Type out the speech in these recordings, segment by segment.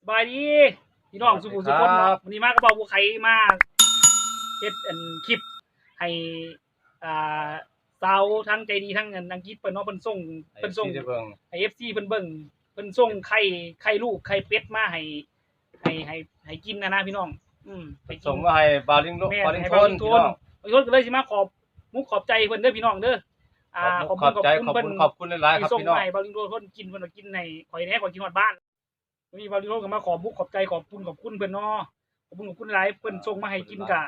สบายดีพี่น้องสุขุมสุขคนครัเนาะบวันนี้มาก็บอกว่าใครมาเฮ็ดอันคลิปให้อ่าสาวทั้งใจดีทั้งอันอังกฤษเพิ่นเนาะเพิ่นส่งเพิ่นส่งที่ได้เบิ่งให้ FC เพิ่นเบิ่งเพิ่นส่งไข่ไข่ลูกไข่เป็ดมาให้ให้ให้ให้กินนะนะพี่น้อง อืมให้กินส่งมาให้บาลิงโลแม่นบาลิงให้โทบานลิงโทพี่นน้องบาลิงโทนก็เลยสิมาขอบมุกขอบใจเพิ่นเด้อพี่น้องเด้ออ่าขอบคุณขอบใจขอบเพิ่นคุณขอบคุณหลายๆครับที่ส่งพี่น้องมาให้บาลิงโทนเพิ่นกินเพิ่นก็กินในข่อยแหน่ข่อยกินฮอดบ้าน วันนี้บาลิงโทนก็มาขอบมุกขอบใจขอบคุณขอบคุณเพิ่นเนาะขอบคุณขอบคุณหลายเพิ่นส่งมาให้กินกะ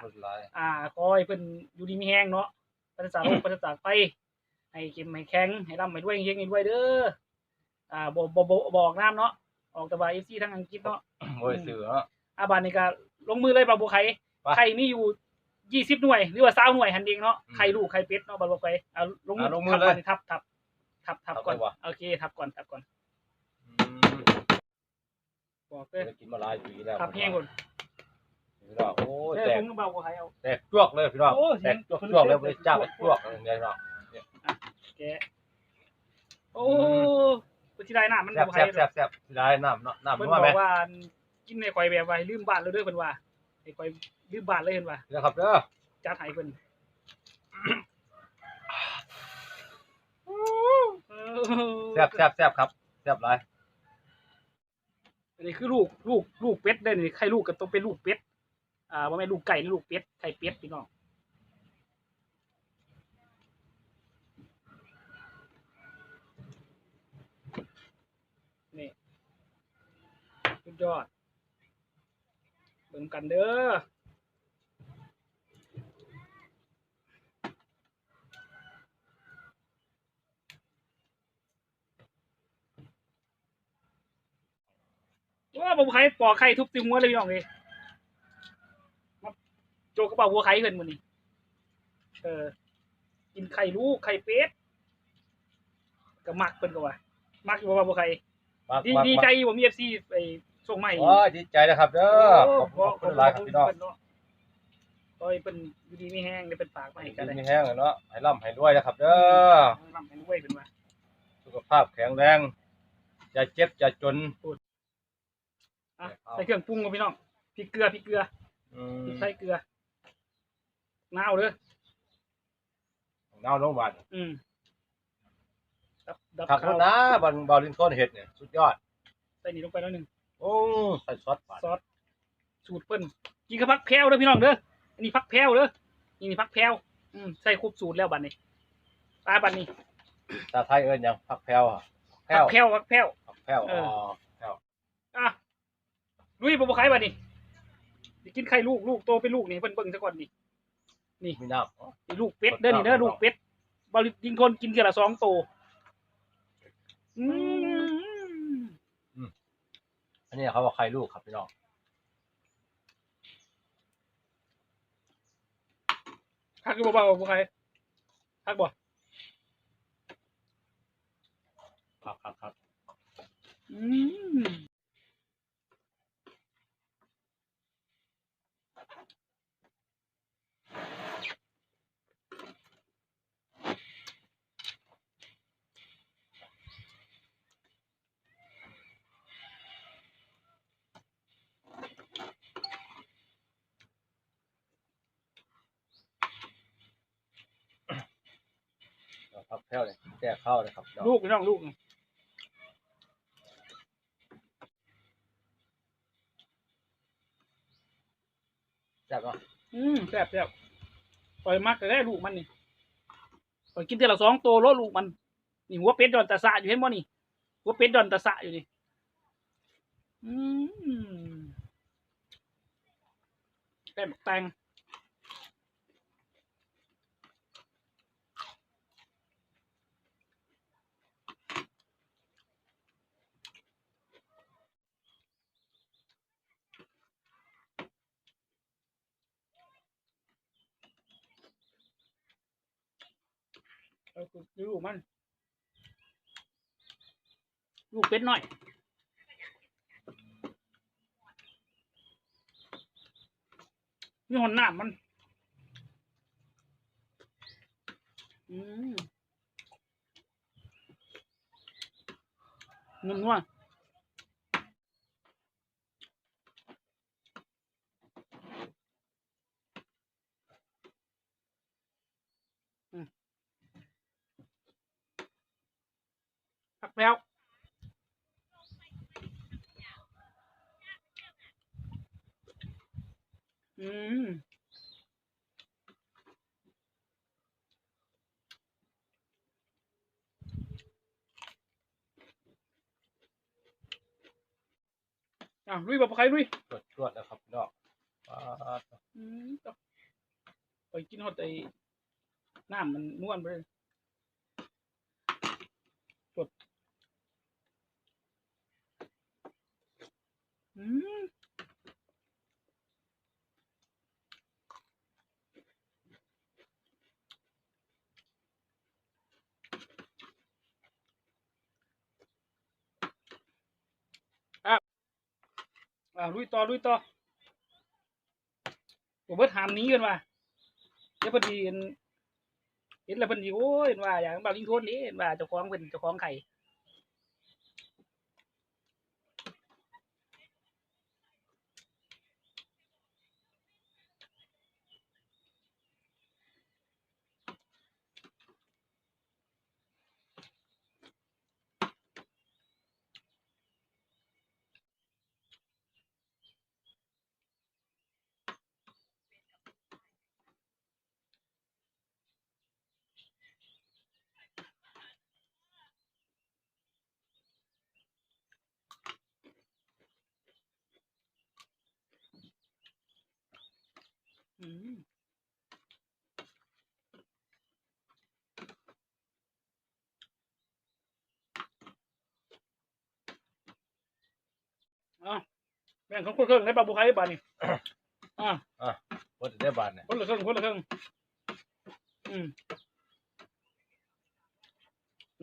อ่าขอให้เพิ่นอยู่ดีมีแห้งเนาะปราศจากโรคปราศจากไฟให้เก็มให้แข็งให้ร่ำให้ด้วยเฮงให้ด้วยเด้ออ่าบ่บ่บ่บอกน้ำเนาะออกแต่ว่า FC ทั้งอังกฤษเนาะโอ้ยสื่อเนาะอาบานนี่ก็ลงมือเลยบาบัวไข่ไปไข่มีอยู่ยี่สิบหน่วย หรือว่า20หน่วยหันเองเนาะอืมไข่ลูกไข่เป็ดเนาะบาบัวไข่เอาลงมืออะลงมือทับเลยก่อนทับทับทับทับทับก่อนเลยวะโอเคทับก่อนทับก่อนอืม บอกเลยได้กินมาหลายปีแล้วทับแห้งก่อนพี่น้องโอ้ยเด้อแตกผมก็บาบัวไข่เอา แตกจวกเลยพี่น้องโอ้ย แตกจวกจวกเลยบ่ได้จ้าไปจวกอะไรอย่างเงี้ยพี่น้องแกะโอ้ปฏิได้น้ำมันแซ่บบัวแซ่ไข่บแซ่บแซ่บสิได้น้ำเนาะน้ำเพิ่มันนบว่าไหมอกว่ากินในข่อยแบบว่าให้ลืมบ้านแล้วเด้อเพิ่นว่าให้ข่อยลืมบ้านเลยเพิ่นว่านะครับเด้อจัดให้เพิ่นเออแซ่บแซ่บแซ่บครับแซ่บหลาย อันนี้คือลูกลูกลูกเป็ดได้นี่ไข่ลูกก็ต้องเป็นลูกเป็ด อ่าว่าไม่ลูกไก่หรือลูกเป็ดไข่เป็ดพี่น้องนี่สุดยอดเบิ่งกันเด้อ ผมไข่ปอกไข่ทุบติหัวเลยพี่น้องเลยมาโจกกระเป๋าหัวไข่เพิ่นมื้อนี้เออ กินไข่ลูกไข่เป็ดก็มักเพิ่นก็ว่ามักอยู่ว่าบ่ไข่มากดีมากดีใจผมมี FC ไปส่งมาให้โอ้ยดีใจนะครับเด้อขอบคุณขอบคุณหลายครับพี่น้องโอ้ยเป็นอยู่ดีมีแห้งได้เป็นปากมาให้กันเลยมีแห้งเลยเนาะให้ร่ำให้รวยนะครับ เด้อลำให้ด้วยเป็นว่าสุขภาพแข็งแรงอย่าเจ็บอย่าจน อะใส่เครื่องปรุงกับพี่น้องพริกเกลือพริกเกลืออืพริมกใส่เกลือน้าวเด้อเงาลงบาดอืมดับดับขับรข้าวถนะบอลบอลลินโคนเห็ดเนี่ยสุดยอดใส่นี่ลงไปแล้วหนึ่งโอ้ใส่ซอสบาดซอสสูตรเพิ่นกินกับผักแพรวเด้อพี่น้องเด้ออันนี้ผักแพรวเด้อนี่นี่ผักแพรวอืมใส่ครบสูตรแล้วบัดนี้ปลาบัดนี้ตาไทยเอิ้นหยังผักแพรวอะแพรผัวกแพรวผักแพรวผักแพรวเออ๋ออแพรวอะ ลุยบ่บ่ขายบัดนี้สิกินไข่ลูกลูกโตเป็นลูกนี่เพิ่นเบิ่งซะก่อนนี่มีน้ำอ๋อนี่ลูกเป็ดเด้อนี่เด้อลูกเป็ดบริยิงทนกินเทีละสองโตอืมอันนี้เขาบอกไข่ลูกครับพี่น้องคักอยู่บ่เบาบ่ใครคักบ่ครับครับครับ อืมเอาผัก แพรวเนี่ยแก้ข้าวเลยครับพี่น้องลูกพี่น้องลูกแซ่บเนาะอืมแซ่บแซ่บปล่อยมักก็ได้ลูกมันนี่ปล่อยกินเทีละสองโตรถลูกมัน นี่หัวเป็ดดอนตะสะอยู่เห็นบ่นี่หัวเป็ดดอนตะสะอยู่นี่อืมแป้งแตง ลูกมัน ลูกเป็ดหน่อยนี่หอนหน้ามัน อืมนุ่มนวล แพ้ว อืมอะลุยบอกใครลุยจวดจวดแล้วครับพี่น้องป๊าดอืมต่อไปกินฮอดไอ้น้ำมันนวลไปเลยกดอืม อะอ่าลุยต่อลุยต่อผมเบิดหามนี้กันว่าเดี๋ยวพอดีเห็นเห็นแล้วพอดีโอ้ยเห็นว่าอย่างบางลิงโทนนี่เห็นว่าเจ้าของเป็นเจ้าของไข่อืมอะ แบ่งของคนเครื่องให้ปลาบุคไข่ป่านี่อะเบิดได้บาทเนี่ยคนละเครื่องคนละเครื่องอืม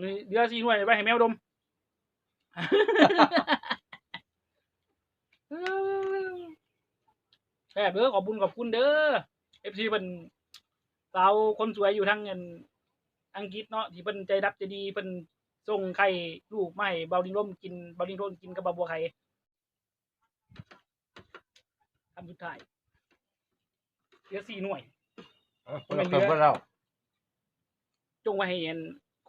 นี่เดือสีหน่วยไปให้แมวดมแซ่บเด้อขอบคุญขอบคุณเด้อเอฟซีเป็นสาวคนสวยอยู่ทั้งเงินอังกฤษเนาะที่เป็นใจดับใจดีเป็นส่งไข่ลูกมาให้เบาดิงร่มกินเบาดิงร่มกินกับบาบัวไข่ คำสุดท้ายเหลือสี่หน่วยเอาคนละเครื่องเบิดเราจงไว้ให้เห็น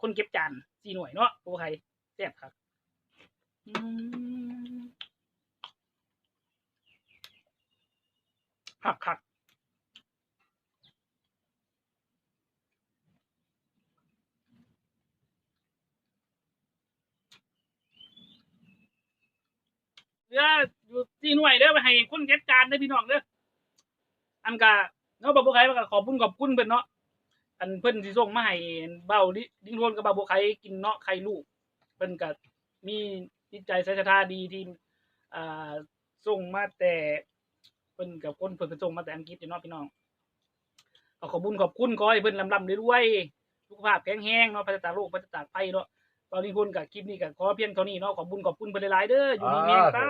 คนเก็บจานสี่หน่วยเนาะบัวไข่แซ่บครับอืมหักหัก เหลืออยู่สี่หน่วยเด้อไปให้คนเก็บจานได้อพี่น้องเด้ออันกะเนาะบัวไข่ก็ขอบคุณขอบคุณเพิ่นเนาะอันเพิ่นสิส่งมาให้เบ้าดิดิ้งโทนกับบาบัวไข่กินเนาะไข่ลูกเพิ่นก็มีจิตใจใส่ศรัทธาดีที่อ่าส่งมาแต่เพิ่นกับคนเพิ่นก็ส่งมาแต่อังกฤษอยู่เนาะพี่น้องก็ขอบคุญขอบคุณขอให้เพิ่นลำลำรวยๆสุขภาพแข็งแรงเนาะพัฒนาโลกพัฒนาไปเนาะตอนนี้คนกับคลิปนี้ก็ขอเพียงเท่านี้เนาะขอบคุญขอบคุณเพิ่นหลายๆเด้ออยู่ดีมีแรงตา